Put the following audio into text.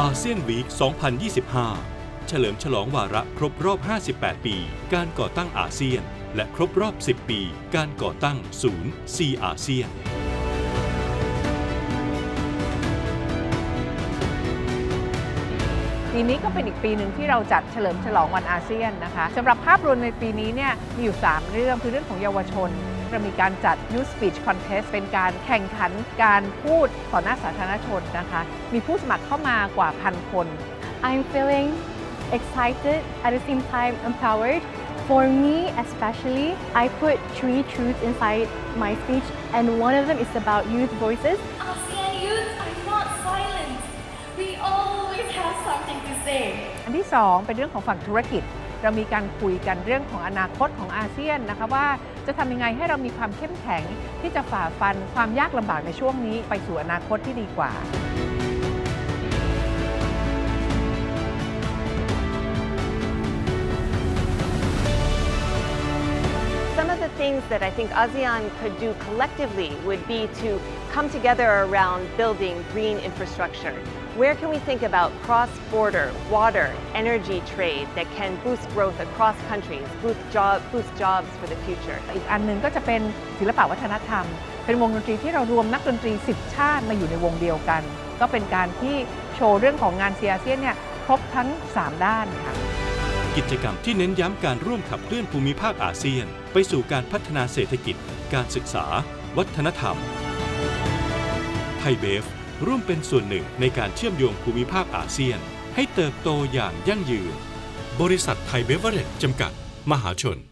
อาเซียนวีค 2025 เฉลิมฉลองวาระครบรอบ 58 ปี การก่อตั้งอาเซียน และครบรอบ 10 ปี การก่อตั้งศูนย์ซีอาเซียนปีนี้ก็เป็นอีกปีหนึ่งที่เราจัดเฉลิมฉลองวันอาเซียนนะคะสำหรับภาพรวมในปีนี้เนี่ยมีอยู่ 3 เรื่องคือเรื่องของเยาวชน เรามีการจัด Youth Speech Contest เป็นการแข่งขันการพูดต่อหน้าสาธารณชนนะคะ มีผู้สมัครเข้ามากว่าพันคน I'm feeling excited at the same time empowered. For me, especially, I put three truths inside my speech, and one of them is about youth voices. ASEAN youth are not silent. We always have something to say. อันที่2เป็นเรื่องของฝั่งธุรกิจ เรามีการคุยกันเรื่องของอนาคตของอาเซียนนะคะว่าจะทำยังไงให้เรามีความเข้มแข็งที่จะฝ่าฟันความยากลำบากในช่วงนี้ไปสู่อนาคตที่ดีกว่า things that I think ASEAN could do collectively would be to come together around building green infrastructure. Where can we think about cross-border water, energy trade that can boost growth across countries, boost, job, boost jobs for the future? อีกอันหนึ่งก็จะเป็นศิลปะวัฒนธรรม เป็นวงดนตรีที่เรารวมนักดนตรี 10 ชาติมาอยู่ในวงเดียวกัน ก็เป็นการที่โชว์เรื่องของงานเซียเซียนเนี่ยครบทั้ง 3 ด้านค่ะกิจกรรมที่เน้นย้ำการร่วมขับเคลื่อนภูมิภาคอาเซียน ไปสู่การพัฒนาเศรษฐกิจ การศึกษา วัฒนธรรม ไทยเบฟ ร่วมเป็นส่วนหนึ่งในการเชื่อมโยงภูมิภาคอาเซียน ให้เติบโตอย่างยั่งยืน บริษัทไทยเบเวอร์เรจจำกัด มหาชน